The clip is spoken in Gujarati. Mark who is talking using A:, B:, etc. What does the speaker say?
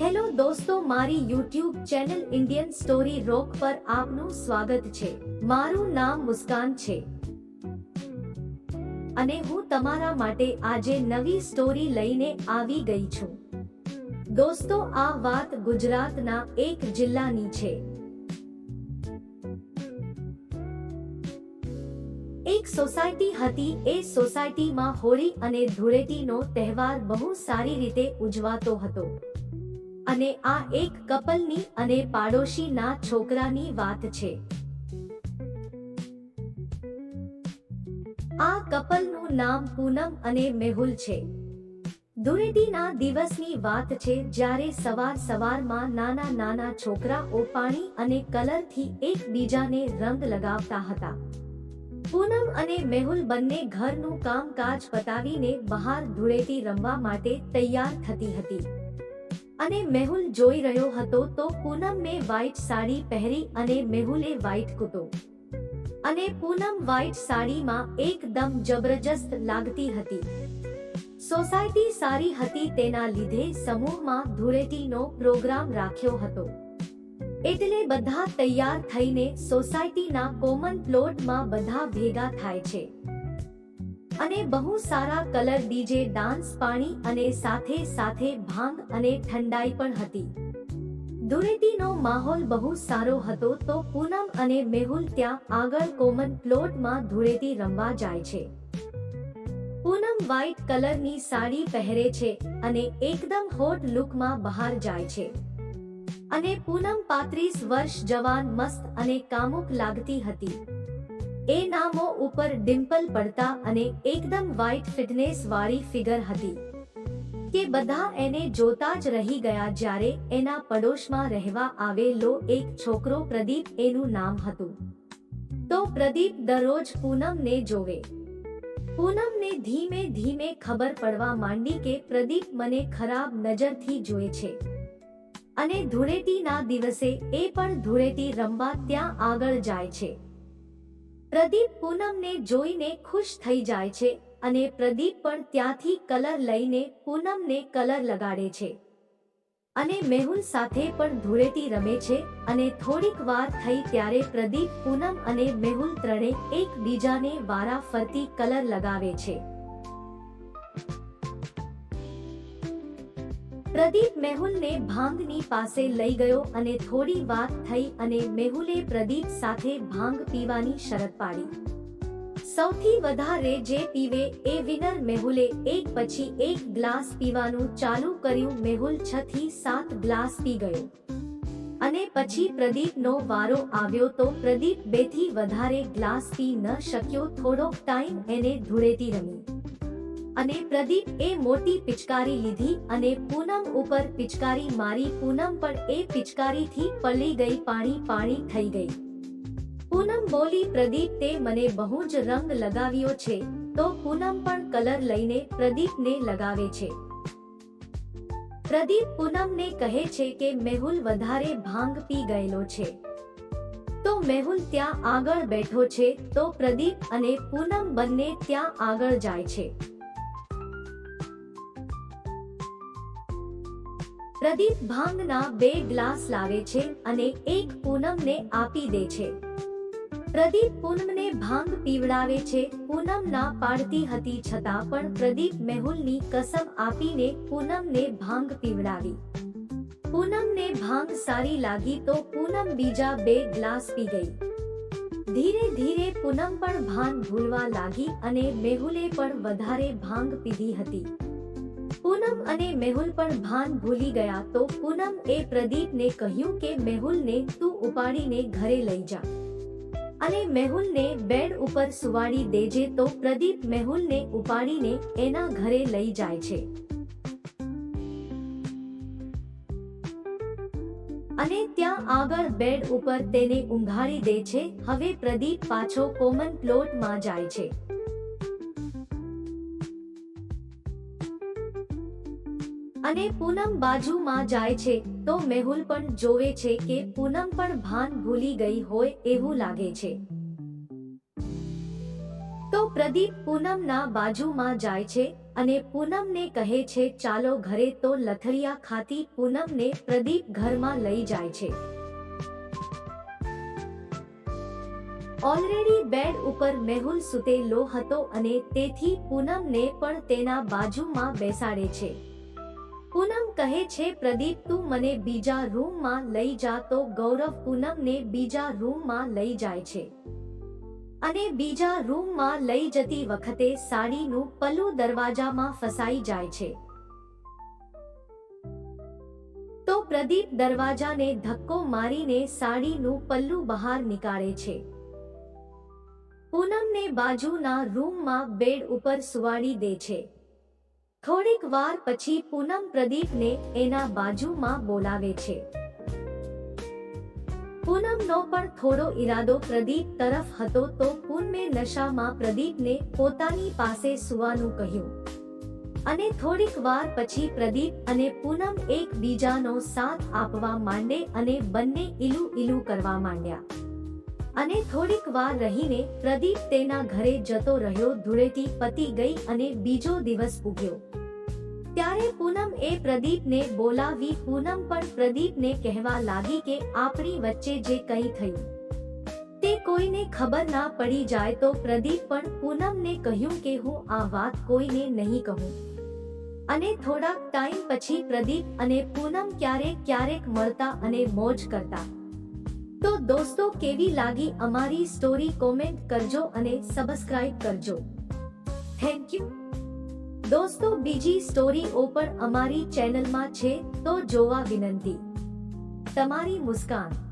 A: હેલો દોસ્તો, મારી YouTube channel Indian story rock પર આપનું સ્વાગત છે. મારું નામ મુસ્કાન છે. અને હું તમારા માટે આજે નવી સ્ટોરી લઈને આવી ગઈ છું. દોસ્તો, આ વાત ગુજરાતના એક જિલ્લાની છે. એક સોસાયટી હતી, એ સોસાયટીમાં હોળી અને ધૂળેટીનો તહેવાર બહુ સારી રીતે ઉજવાતો હતો. અને આ એક કપલની અને પાડોશીના છોકરાની વાત છે. આ કપલનું નામ પૂનમ અને મેહુલ છે. ધૂળેટીના દિવસની વાત છે જ્યારે સવાર સવારમાં નાના નાના છોકરાઓ પાણી અને કલરથી એકબીજાને રંગ લગાવતા હતા. પૂનમ અને મેહુલ બંને ઘરનું કામકાજ પતાવીને બહાર ધૂળેટી રમવા માટે તૈયાર થતી હતી. અને મેહુલ જોઈ રહ્યો હતો તો પૂનમે વ્હાઇટ સાડી પહેરી અને મેહુલે વ્હાઇટ કુતો અને પૂનમ વ્હાઇટ સાડીમાં એકદમ જબરજસ્ત લાગતી હતી. સોસાયટી સારી હતી તેના લીધે સમૂહમાં ધૂળેટીનો પ્રોગ્રામ રાખ્યો હતો. એટલે બધા તૈયાર થઈને સોસાયટીના કોમન પ્લોટમાં બધા ભેગા થાય છે. અને બહુ સારા કલર ડીજે ડાન્સ પાણી અને સાથે સાથે ભાંગ અને ઠંડાઈ પણ હતી. ધૂળેટીનો માહોલ બહુ સારો હતો તો પૂનમ અને મેહુલ ત્યાં આગળ કોમન પ્લોટમાં ધૂળેટી રમવા જાય છે. પૂનમ વ્હાઇટ કલરની સાડી પહેરે છે અને એકદમ હોટ લુકમાં બહાર જાય છે. અને પૂનમ પાંત્રીસ વર્ષ જવાન મસ્ત અને કામુક લાગતી હતી. એ નામો ઉપર ડિમ્પલ પડતા અને એકદમ વ્હાઈટ ફિટનેસ વાળી ફિગર હતી. કે બધા એને જોતા જ રહી ગયા જ્યારે એના પડોશમાં રહેવા આવેલો એક છોકરો પ્રદીપ એનું નામ હતું. તો પ્રદીપ દરરોજ પૂનમને જોવે. પૂનમને ધીમે ધીમે ખબર પડવા માંડી કે પ્રદીપ મને ખરાબ નજરથી જોએ છે. અને ધૂળેટીના દિવસે એ પણ ધૂળેટી રમવા ત્યાં આગળ જાય છે. પ્રદીપ પૂનમને જોઈને ખુશ થઈ જાય છે અને પ્રદીપ પણ ત્યાંથી કલર લઈને પૂનમને કલર લગાડે છે. અને મેહુલ સાથે પણ ધૂળેટી રમે છે અને થોડીક વાર થઈ ત્યારે પ્રદીપ પૂનમ અને મેહુલ ત્રણે એકબીજાને વારા ફરતી કલર લગાવે છે. પ્રદીપ મેહુલને ભાંગની પાસે લઈ ગયો અને થોડી વાત થઈ અને મેહુલે પ્રદીપ સાથે ભાંગ પીવાની શરત પાડી. સૌથી વધારે જે પીવે એ વિનર મેહુલે એક પછી એક ગ્લાસ પીવાનું ચાલુ કર્યું. મેહુલ છ થી સાત ગ્લાસ પી ગયો. અને પછી પ્રદીપનો વારો આવ્યો તો પ્રદીપ બેથી વધારે ગ્લાસ પી ન શક્યો. થોડોક ટાઈમ એને ધૂળેટી રમી. અને પ્રદીપ એ મોટી પિચકારી લીધી અને પૂનમ ઉપર પિચકારી મારી પૂનમ પણ એ પિચકારીથી પલી ગઈ પાણી પાણી થઈ ગઈ. પૂનમ બોલી, પ્રદીપ, તે મને બહુ જ રંગ લગાવ્યો છે. તો પૂનમ પણ કલર લઈને પ્રદીપને લગાવે છે. પ્રદીપ પૂનમને કહે છે કે મેહુલ વધારે ભાંગ પી ગયેલો છે. તો મેહુલ ત્યાં આગળ બેઠો છે, તો પ્રદીપ અને પૂનમ બંને ત્યાં આગળ જાય છે. પ્રદીપ ભાંગના બે ગ્લાસ લાવે છે અને એક પૂનમને આપી દે છે. પ્રદીપ પૂનમને ભાંગ પીવડાવે છે. પૂનમ ના પાડતી હતી છતાં પણ પ્રદીપ મેહુલની કસમ આપીને પૂનમને ભાંગ પીવડાવી. પૂનમને ભાંગ સારી લાગી તો પૂનમ બીજા બે ગ્લાસ પી ગઈ. ધીરે ધીરે પૂનમ પણ ભાન ભૂલવા લાગી અને મેહુલે પણ વધારે ભાંગ પીધી હતી. પૂનમ અને મેહુલ પણ ભાન ભૂલી ગયા તો પૂનમ એ પ્રદીપને કહ્યું કે મેહુલને તું ઉપાડીને ઘરે લઈ જા. અને મેહુલને બેડ ઉપર સુવાડી દેજે તો પ્રદીપ મેહુલને ઉપાડીને એના ઘરે લઈ જાય છે. અને ત્યાં આગળ બેડ ઉપર તેને ઊંઘાડી દે છે. હવે પ્રદીપ પાછો કોમન પ્લોટમાં જાય છે. અને પૂનમ બાજુમાં જાય છે, તો મેહુલ પણ જોવે છે કે પૂનમ પણ ભાન ભૂલી ગઈ હોય એવું લાગે છે. તો પ્રદીપ પૂનમના બાજુમાં જાય છે અને પૂનમને કહે છે, ચાલો ઘરે તો લથડિયા ખાતી પૂનમને પ્રદીપ ઘરમાં લઈ જાય છે. ઓલરેડી બેડ ઉપર મેહુલ સુતેલો હતો અને તેથી પૂનમને પણ તેના બાજુમાં બેસાડે છે. પૂનમ કહે છે, પ્રદીપ, તું મને બીજા રૂમમાં લઈ જા. તો ગૌરવ પૂનમને બીજા રૂમમાં લઈ જાય છે. અને બીજા રૂમમાં લઈ જતી વખતે સાડીનું પલ્લુ દરવાજામાં ફસાઈ જાય છે. તો પ્રદીપ દરવાજાને ધક્કો મારીને સાડીનું પલ્લું બહાર નીકાળે છે. પૂનમને બાજુના રૂમમાં બેડ ઉપર સુવાડી દે છે. થોડીક વાર પછી પૂનમ પ્રદીપને એના બાજુમાં બોલાવે છે. પૂનમનો પણ થોડો ઈરાદો પ્રદીપ તરફ હતો તો પૂનમે નશામાં પ્રદીપને પોતાની પાસે સુવાનું કહ્યું. અને થોડીક વાર પછી પ્રદીપ અને પૂનમ એકબીજાનો સાથ આપવા માંડે અને બંને ઈલું ઈલું કરવા માંડ્યા. અને થોડીક વાર રહીને પ્રદીપ તેના ઘરે જતો રહ્યો, ધૂળેટી પતી ગઈ અને બીજો દિવસ ઉગ્યો. ત્યારે પૂનમ એ પ્રદીપને બોલાવી, પૂનમ પણ પ્રદીપને કહેવા લાગી કે આપણી વચ્ચે જે કંઈ થયું, તે કોઈને ખબર ના પડી જાય તો પ્રદીપ પણ પૂનમને કહ્યું કે હું આ વાત કોઈને નહીં કહું. અને થોડાક ટાઈમ પછી પ્રદીપ અને પૂનમ ક્યારેક ક્યારેક મળતા અને મોજ કરતા. દોસ્તો, કેવી લાગી અમારી સ્ટોરી કોમેન્ટ કરજો અને સબસ્ક્રાઇબ કરજો. થેન્ક યુ દોસ્તો, બીજી સ્ટોરીઓ પણ અમારી ચેનલમાં છે, તો જોવા વિનંતી. તમારી મુસ્કાન.